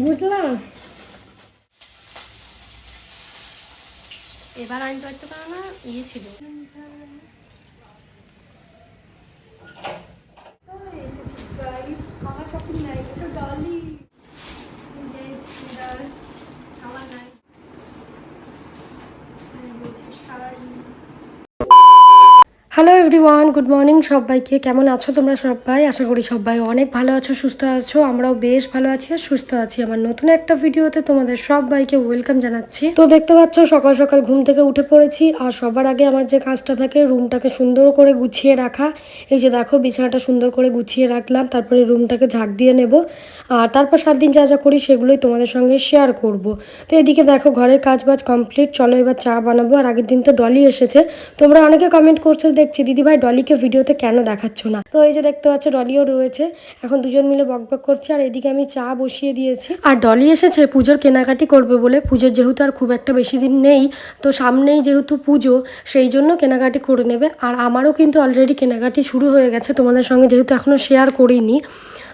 বুঝলাম। এবার আনতে পারতো কেন না ইয়ে ছিল। আমার শপিং নাই আমার নাই sari. Hello everyone good morning সবাইকে। কেমন আছো তোমরা সবাই? আশা করি সবাই অনেক ভালো আছো, সুস্থ আছো। আমরাও বেশ ভালো আছি আর সুস্থ আছি। আমার নতুন একটা ভিডিওতে তোমাদের সবাইকে ওয়েলকাম জানাচ্ছি। তো দেখতে পাচ্ছ, সকাল সকাল ঘুম থেকে উঠে পড়েছি আর সবার আগে আমার যে কাজটা থাকে রুমটাকে সুন্দর করে গুছিয়ে রাখা। এই যে দেখো, বিছানাটা সুন্দর করে গুছিয়ে রাখলাম, তারপরে রুমটাকে ঝাঁক দিয়ে নেব। আর তারপর সাত দিন যা যা করি, সেগুলোই তোমাদের সঙ্গে শেয়ার করব। তো এদিকে দেখো, ঘরের কাজ বাজ কমপ্লিট চলো এবার চা বানাবো। আর আগের দিন তো ডলি এসেছে। তোমরা অনেকে কমেন্ট করছ দেখছি, দিদিভাই ডলিকে ভিডিওতে কেন দেখাচ্ছ না? তো এই যে দেখতে পাচ্ছ, ডলিও রয়েছে। এখন দুজন মিলে বক বক করছে, আর এদিকে আমি চা বসিয়ে দিয়েছি। আর ডলি এসেছে পুজোর কেনাকাটি করবে বলে। পুজোর যেহেতু আর খুব একটা বেশি দিন নেই, তো সামনেই যেহেতু পুজো, সেই জন্য কেনাকাটি করে নেবে। আর আমারও কিন্তু অলরেডি কেনাকাটি শুরু হয়ে গেছে। তোমাদের সঙ্গে যেহেতু এখনও শেয়ার করিনি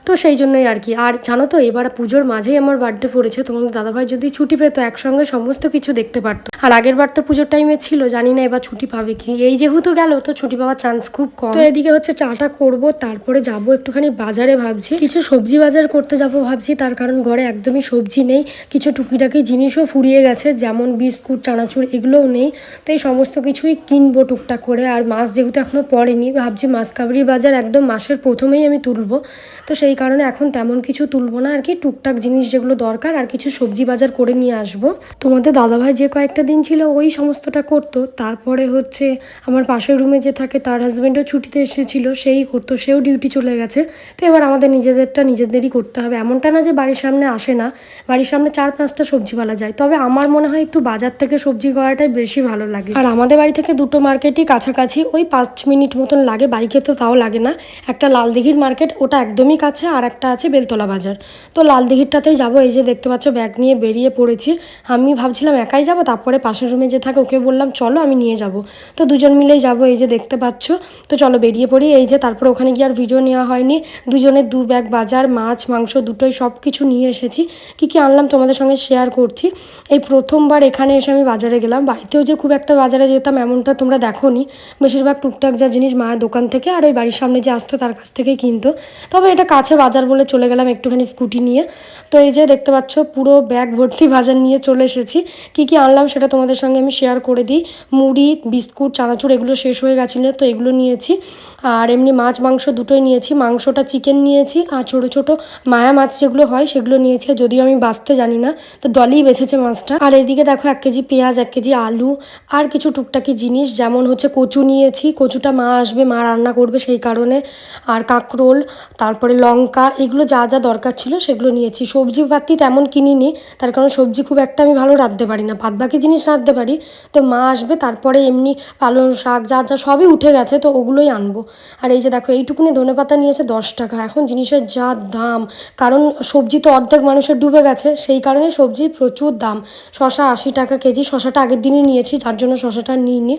তো সেই জন্যই আর কি। আর জানো তো, এবার পুজোর মাঝেই আমার বার্থডে পড়েছে, তোমাদের দাদাভাই যদি ছুটি পেতো, একসঙ্গে সমস্ত কিছু দেখতে পারতো। আর আগের বার তো পুজোর টাইমে ছিল, জানি না এবার ছুটি পাবে কি। এই যেহেতু গেল, তো ছুটি পাওয়ার চান্স খুব কম। তো এদিকে হচ্ছে চাটা করব, তারপরে যাব একটুখানি বাজারে ভাবছি। কিছু সবজি বাজার করতে যাব ভাবছি, তার কারণ ঘরে একদমই সবজি নেই। কিছু টুকিটাকি জিনিসও ফুরিয়ে গেছে, যেমন বিস্কুট, চানাচুর, এগুলোও নেই। তো এই সমস্ত কিছুই কিনবো টুকটাক করে। আর মাছ যেহেতু এখনও পড়েনি, ভাবছি মাছ কাবরির বাজার একদম মাসের প্রথমেই আমি তুলবো। তো সেই কারণে এখন তেমন কিছু তুলবো না, আর কি টুকটাক জিনিস যেগুলো দরকার, আর কিছু সবজি বাজার করে নিয়ে আসব। তোমাদের দাদাভাই যে কয়েকটা দিন ছিল ওই সমস্তটা করতো, তারপরে হচ্ছে আমার পাশের রুমে যে থাকে তার হাজব্যান্ডও ছুটিতে এসেছিল, সেই করতো, সেও ডিউটি চলে গেছে। তো এবার আমাদের নিজেদেরটা নিজেদেরই করতে হবে। এমনটা না যে বাড়ির সামনে আসে না, বাড়ির সামনে চার পাঁচটা সবজি সবজিওয়ালা যায়। তবে আমার মনে হয় একটু বাজার থেকে সবজি করাটাই বেশি ভালো লাগে। আর আমাদের বাড়ি থেকে দুটো মার্কেটই কাছাকাছি, ওই পাঁচ মিনিট মতন লাগে, বাইকে তো তাও লাগে না। একটা লালদিঘির মার্কেট ওটা একদমই কাছে আর একটা আছে বেলতলা বাজার। তো লালদিঘিরটাতেই যাব, এই যে দেখতে পাচ্ছ ব্যাগ নিয়ে বেরিয়ে পড়েছি। আমি ভাবছিলাম একাই যাব, তারপরে পাশের রুমে যে থাকে ওকে বললাম, চলো, আমি নিয়ে যাব। তো দুজন মিলেই যাব, এই যে দেখতে পাচ্ছ। তো চলো বেরিয়ে পড়ি, এই যে তারপরে ওখানে গিয়ে আর ভিডিও নেওয়া হয়নি। দুজনের দু ব্যাগ বাজার, মাছ, মাংস দুটোই সব কিছু নিয়ে এসেছি। কি কি আনলাম তোমাদের সঙ্গে শেয়ার করছি। এই প্রথমবার এখানে এসে আমি বাজারে গেলাম। বাড়িতেও যে খুব একটা বাজারে যেতাম এমনটা তোমরা দেখো নি বেশিরভাগ টুকটাক যা জিনিস মায়ের দোকান থেকে আর ওই বাড়ির সামনে যে আসতো তার কাছ থেকেই কিনতো। তবে এটা কাছে বাজার বলে চলে গেলাম একটুখানি স্কুটি নিয়ে। তো এই যে দেখতে পাচ্ছ, পুরো ব্যাগ ভর্তি বাজার নিয়ে চলে এসেছি। কি কি আনলাম সেটা তোমাদের সঙ্গে আমি শেয়ার করে দিই। মুড়ি, বিস্কুট, চানাচুর এগুলো শেষ হয়ে গেছিল, তো এগুলো নিয়েছি। আর এমনি মাছ, মাংস দুটোই নিয়েছি। মাংসটা চিকেন নিয়েছি আর ছোটো ছোটো মায়া মাছ যেগুলো হয় সেগুলো নিয়েছি। যদিও আমি বাঁচতে জানি না, তো ডলি বেছেছে মাছটা। আর এদিকে দেখো এক কেজি পেঁয়াজ, এক কেজি আলু আর কিছু টুকটাকি জিনিস। যেমন হচ্ছে কচু নিয়েছি। কচুটা মা আসবে, মা রান্না করবে সেই কারণে। আর কাঁকরোল, তারপরে লঙ্কা, এগুলো যা যা দরকার ছিল সেগুলো নিয়েছি। সবজি পাতি তেমন কিনিনি, তার কারণ সবজি খুব একটা আমি ভালো রাঁধতে পারি না। বাদ বাকি জিনিস রাঁধতে পারি, তো মা আসবে, তারপরে এমনি পালং শাক যা যা সবই উঠে গেছে, তো ওগুলোই আনব। আর এই যে দেখো, এইটুকুনি ধনে পাতা নিয়েছে দশ টাকা। এখন জিনিসের যা দাম, কারণ সবজি তো অর্ধেক মানুষের ডুবে গেছে, সেই কারণে সবজির প্রচুর দাম। শশা আশি টাকা কেজি শশাটা আগের দিনই নিয়েছি, যার জন্য শশাটা নিইনি।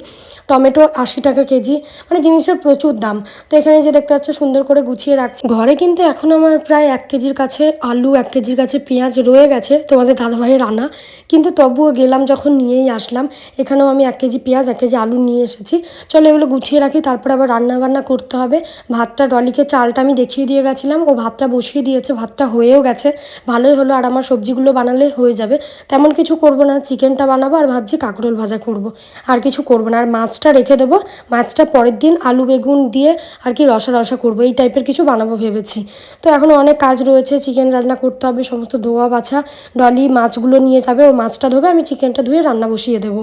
টমেটো আশি টাকা কেজি মানে জিনিসের প্রচুর দাম। তো এখানে যে দেখতে পাচ্ছ, সুন্দর করে গুছিয়ে রাখছি। ঘরে কিন্তু এখন আমার প্রায় এক কেজির কাছে আলু, এক কেজির কাছে পেঁয়াজ রয়ে গেছে তোমাদের দাদাভাইয়ের আনা কিন্তু তবুও গেলাম যখন নিয়েই আসলাম, এখানেও আমি এক কেজি পেঁয়াজ, এক কেজি আলু নিয়ে এসেছি। চলো এগুলো গুছিয়ে রাখি, তারপর আবার রান্না বান্না করতে হবে। ভাতটা ডলিকে চালটা আমি দেখিয়ে দিয়ে গেছিলাম, ও ভাতটা বসিয়ে দিয়েছে, ভাতটা হয়েও গেছে। ভালোই হলো, আর আমার সবজিগুলো বানালে হয়ে যাবে। তেমন কিছু করব না, চিকেনটা বানাবো আর ভাবছি কাঁকরোল ভাজা করব। আর কিছু করব না, আর মাছটা রেখে দেবো। মাছটা পরের দিন আলু, বেগুন দিয়ে আর কি রসা রসা করব, এই টাইপের কিছু বানাবো ভেবেছি। তো এখন অনেক কাজ রয়েছে চিকেন রান্না করতে হবে, সমস্ত ধোয়া বাছা ডলি মাছগুলো নিয়ে যাবে, ও মাছটা ধোবে, আমি চিকেনটা ধুয়ে রান্না বসিয়ে দেবো।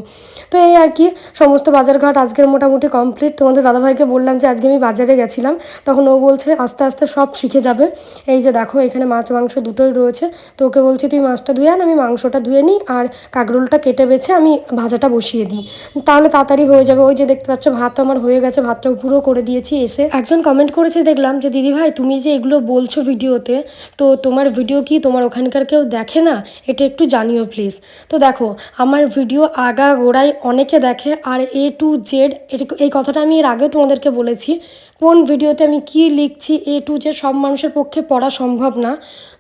তো এই আর কি, সমস্ত বাজারঘাট আজকের মোটামুটি কমপ্লিট তোমাদের দাদাভাইকে বললাম যে আজকে আমি বাজারে গেছিলাম, তখন ও বলছে আস্তে আস্তে সব শিখে যাবে। এই যে দেখো, এখানে মাছ, মাংস দুটোই রয়েছে, তো ওকে বলছি, তুই মাছটা ধুয়ে আন, আমি মাংসটা ধুয়ে নিই, আর কাকরোলটা কেটে বেছে আমি ভাজাটা বসিয়ে দিই। তাহলে তাড়াতাড়ি হয়ে যাবে। ওই যে দেখতে পাচ্ছ, ভাত আমার হয়ে গেছে, ভাতটা পুরো করে দিয়েছি, এসে একজন কমেন্ট করেছে, দেখলাম যে দিদি ভাই তুমি যে এগুলো বলছো ভিডিওতে, তো তোমার ভিডিও কি তোমার ওখানকার কেউ দেখে না? এটা একটু জানিও প্লিজ তো দেখো, আমার ভিডিও আগা গোড়ায় অনেকে দেখে, আর এ টু জেড এই কথাটা আমি এর আগেও তোমাদেরকে বলেছি, কোন ভিডিওতে আমি কি লিখছি এ টু জেড সব মানুষের পক্ষে পড়া সম্ভব না।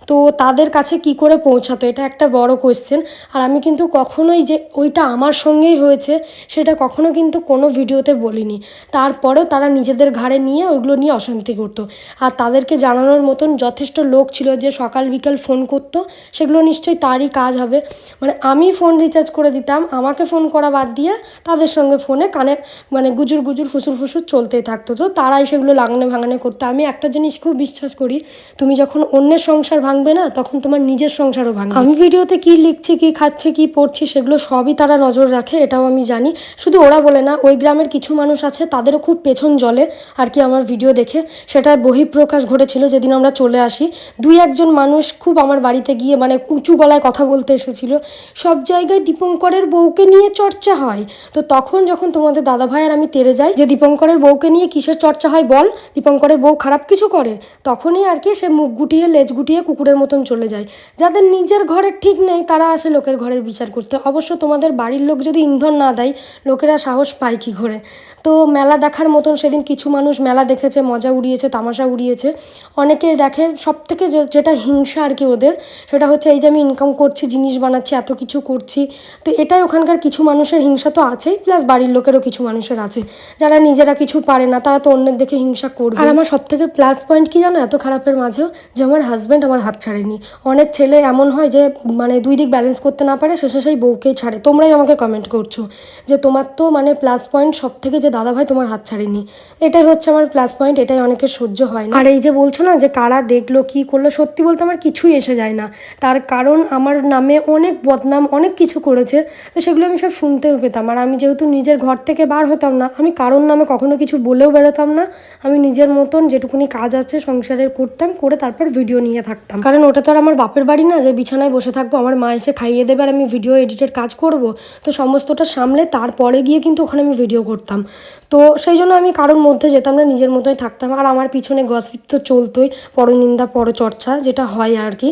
তো তাদের কাছে কি করে পৌঁছাতো? এটা একটা বড় কোয়েশ্চেন আর আমি কিন্তু কখনোই যে ওইটা আমার সঙ্গেই হয়েছে, সেটা কখনো কিন্তু কোনো ভিডিওতে বলিনি। তারপরেও তারা নিজেদের ঘাড়ে নিয়ে ওইগুলো নিয়ে অশান্তি করতো। আর তাদেরকে জানানোর মতন যথেষ্ট লোক ছিল যে সকাল বিকাল ফোন করতো, সেগুলো নিশ্চয়ই তারই কাজ হবে। মানে আমি ফোন রিচার্জ করে দিতাম, আমাকে ফোন করা বাদ দিয়ে তাদের সঙ্গে ফোনে কানে মানে গুজুর গুজুর ফুসুর ফুসুর চলতেই থাকতো। তো তারাই সেগুলো লাগানে ভাঙানে করতো। আমি একটা জিনিস খুব বিশ্বাস করি, তুমি যখন অন্যের সংসার ভাঙবে না, তখন তোমার নিজের সংসারও ভাঙবে। আমি ভিডিওতে কি লিখছি, কি খাচ্ছি, কি পড়ছি, সেগুলো সবই তারা নজর রাখে, এটাও আমি জানি। শুধু ওরা বলে না, ওই গ্রামের কিছু মানুষ আছে, তাদেরও খুব পেছন জলে আর কি আমার ভিডিও দেখে। সেটার বহিঃপ্রকাশ ঘটেছিল যেদিন আমরা চলে আসি। দুই একজন মানুষ খুব আমার বাড়িতে গিয়ে মানে উঁচু গলায় কথা বলতে এসেছিল। সব জায়গায় দীপঙ্করের বউকে নিয়ে চর্চা হয়। তো তখন যখন তোমাদের দাদা ভাই আর আমি তেরে যাই, যে দীপঙ্করের বউকে নিয়ে কিসের চর্চা হয় বল? দীপঙ্করের বউ খারাপ কিছু করে? তখনই আর কি সে মুখ গুটিয়ে, লেজ গুটিয়ে কুকুরের মতন চলে যায়। যাদের নিজের ঘরের ঠিক নেই, তারা আসে লোকের ঘরের বিচার করতে। অবশ্য তোমাদের বাড়ির লোক যদি ইন্ধন না দেয়, লোকেরা সাহস পায় কি করে? তো মেলা দেখার মতন সেদিন কিছু মানুষ মেলা দেখেছে, মজা উড়িয়েছে, তামাশা উড়িয়েছে। অনেকে দেখে সব থেকে যেটা হিংসা আর কি ওদের, সেটা হচ্ছে এই যে আমি ইনকাম করছি, জিনিস বানাচ্ছি, এত কিছু করছি। তো এটাই ওখানকার কিছু মানুষের হিংসা তো আছেই প্লাস বাড়ির লোকেরও কিছু মানুষের আছে। যারা নিজেরা কিছু পারে না, তারা তো অন্যের দেখে হিংসা করবে। আর আমার সব থেকে প্লাস পয়েন্ট কি জানো, এত খারাপের মাঝেও যে আমার হাজব্যান্ড আমার হাত ছাড়েনি। অনেক ছেলে এমন হয় যে মানে দুই দিক ব্যালেন্স করতে না পারে, শেষে সেই বউকেই ছাড়ে। তোমরাই আমাকে কমেন্ট করছ যে, তোমার তো মানে প্লাস পয়েন্ট সব থেকে যে দাদা ভাই তোমার হাত ছাড়েনি। এটাই হচ্ছে আমার প্লাস পয়েন্ট এটাই অনেকের সহ্য হয় না। আর এই যে বলছো না যে, কারা দেখল, কি করল, সত্যি বলতে আমার কিছুই এসে যায় না। তার কারণ আমার নামে অনেক বদনাম, অনেক কিছু করেছে, তো সেগুলো আমি সব শুনতেও পেতাম। আর আমি যেহেতু নিজের ঘর থেকে বার হতাম না, আমি কারোর নামে কখনো কিছু বলেও বেরোতাম না। আমি নিজের মতন যেটুকুনি কাজ আছে সংসারের করতাম, করে তারপর ভিডিও নিয়ে থাকতাম। কারণ ওটা তো আর আমার বাপের বাড়ি না, যে বিছানায় বসে থাকব, আমার মা এসে খাইয়ে দেবে আর আমি ভিডিও এডিটের কাজ করব। তো সমস্তটা সামলে তারপরে গিয়ে কিন্তু ওখানে আমি ভিডিও করতাম। তো সেই জন্য আমি কারোর মধ্যে যেতাম না, নিজের মতোই থাকতাম। আর আমার পিছনে গসিপ তো চলতোই, পরনিন্দা পরচর্চা যেটা হয় আর কি।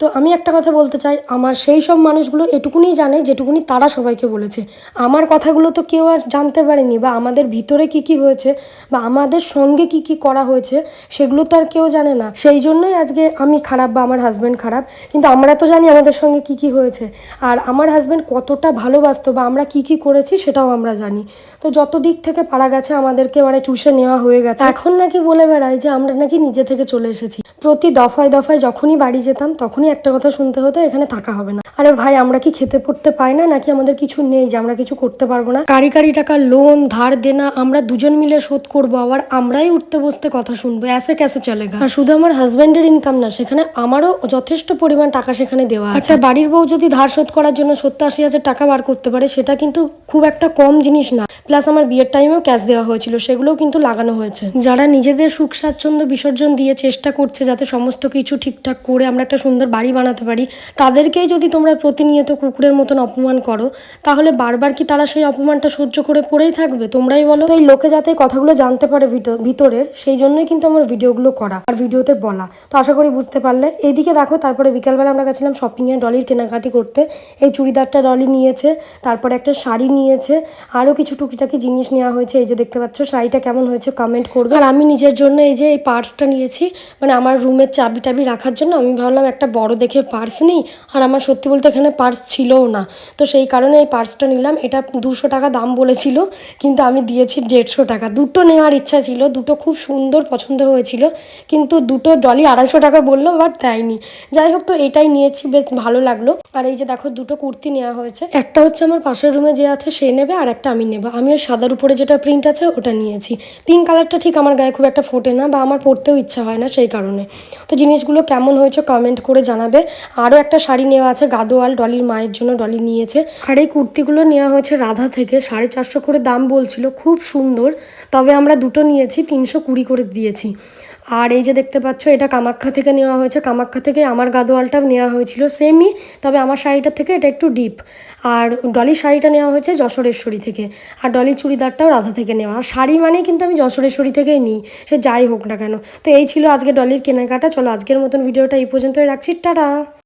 তো আমি একটা কথা বলতে চাই, আমার সেই সব মানুষগুলো এটুকুনি জানে যেটুকুনি তারা সবাইকে বলেছে। আমার কথাগুলো তো কেউ আর জানতে পারেনি বা আমাদের ভিতরে কি কি হয়েছে বা আমাদের সঙ্গে কি কি করা হয়েছে, সেগুলো তো আর কেউ জানে না। সেই জন্যই আজকে আমি খারাপ বা আমার হাজব্যান্ড খারাপ, কিন্তু আমরা তো জানি আমাদের সঙ্গে কি কি হয়েছে। আর আমার হাজব্যান্ড কতটা ভালোবাসতো বা আমরা কি কি করেছি সেটাও আমরা জানি। তো যত দিক থেকে পারা গেছে আমাদেরকে মানে চুষে নেওয়া হয়ে গেছে। এখন নাকি বলে বেড়াই যে আমরা নাকি নিজে থেকে চলে এসেছি। প্রতি দফায় দফায় যখনই বাড়ি যেতাম তখনই একটা কথা শুনতে হতো, এখানে থাকা হবে না। আরে ভাই, আমরা কি খেতে পড়তে পাই না, নাকি আমাদের কিছু নেই যে আমরা কিছু করতে পারব না? কারি কারি টাকা লোন ধার দেনা, আমরা দুজন মিলে শোধ করব, আবার আমরাই উঠতে বসতে কথা শুনব এসে ক্যাসে চলে গা আর শুধু আমার হাজব্যান্ডের ইনকাম না, সেখানে আমারও যথেষ্ট পরিমাণ টাকা সেখানে দেওয়া আচ্ছা বাড়ির বউ যদি ধার শোধ করার জন্য সত্তর আশি হাজার টাকা বার করতে পারে, সেটা কিন্তু খুব একটা কম জিনিস না। প্লাস আমার বিয়ের টাইমেও ক্যাশ দেওয়া হয়েছিল, সেগুলোও কিন্তু লাগানো হয়েছে। যারা নিজেদের সুখ স্বাচ্ছন্দ্য বিসর্জন দিয়ে চেষ্টা করছে, যাতে সমস্ত কিছু ঠিকঠাক করে আমরা একটা সুন্দর বাড়ি বানাতে পারি। তাদেরকেই যদি তোমরা প্রতিনিয়ত কুকুরের মতন অপমান করো, তাহলে বারবার কি তারা সেই অপমানটা সহ্য করে পড়েই থাকবে? তোমরাই বলো। এই লোকে যাতে কথাগুলো জানতে পারে ভিতর- ভিতরের, সেই জন্যই কিন্তু আমার ভিডিওগুলো করা আর ভিডিওতে বলা। তো আশা করি বুঝতে পারলে। এইদিকে দেখো, তারপরে বিকালবেলা আমরা গেছিলাম শপিংয়ে ডলির কেনাকাটি করতে। এই চুড়িদারটা ডলি নিয়েছে, তারপরে একটা শাড়ি নিয়েছে, আরও কিছু টুকিটাকি জিনিস নেওয়া হয়েছে। এই যে দেখতে পাচ্ছ, শাড়িটা কেমন হয়েছে কমেন্ট করবে। আর আমি নিজের জন্য এই যে এই পার্সটা নিয়েছি মানে আমার রুমের চাবি টাবি রাখার জন্য আমি ভাবলাম একটা বড় দেখে পার্স নিই, আর আমার সত্যি বলতে এখানে পার্স ছিলও না। তো সেই কারণে এই পার্সটা নিলাম। এটা দুশো টাকা দাম বলেছিল, কিন্তু আমি দিয়েছি দেড়শো টাকা। দুটো নেওয়ার ইচ্ছা ছিল, দুটো খুব সুন্দর পছন্দ হয়েছিল, কিন্তু দুটো ডলি আড়াইশো টাকা বলল বাট দেয়নি। যাই হোক, তো এটাই নিয়েছি, বেশ ভালো লাগল। আর এই যে দেখো, দুটো কুর্তি নেওয়া হয়েছে। একটা হচ্ছে আমার পাশের রুমে যে আছে, সে নেবে, আর একটা আমি নেব। আমি ওই সাদার উপরে যেটা প্রিন্ট আছে, ওটা নিয়েছি। পিঙ্ক কালারটা ঠিক আমার গায়ে খুব একটা ফোটে না, বা আমার পরতেও ইচ্ছা হয় না সেই কারণে। তো জিনিসগুলো কেমন হয়েছে কমেন্ট করে জানাবে। আরও একটা শাড়ি নেওয়া আছে, গাদোয়াল, ডলির মায়ের জন্য ডলি নিয়েছে। আর এই কুর্তিগুলো নেওয়া হয়েছে রাধা থেকে। সাড়ে চারশো করে দাম বলছিল, খুব সুন্দর। তবে আমরা দুটো নিয়েছি, তিনশো কুড়ি করে দিয়েছি। আর এই যে দেখতে পাচ্ছ, এটা কামাখ্যা থেকে নেওয়া হয়েছে। কামাখ্যা থেকে আমার গাদোয়ালটা নেওয়া হয়েছিল সেমই তবে আমার শাড়িটার থেকে এটা একটু ডিপ আর ডলির শাড়িটা নেওয়া হয়েছে যশোরেশ্বরী থেকে, আর ডলির চুড়িদারটাও রাধা থেকে নেওয়া। আর শাড়ি মানেই কিন্তু আমি যশোরেশ্বরী থেকেই নিই, সে যাই হোক না কেন। তো এই ছিল আজকে ডলির কেনাকাটা, চলো আজকের মতন ভিডিওটা এই পর্যন্তই রাখছি, টাটা!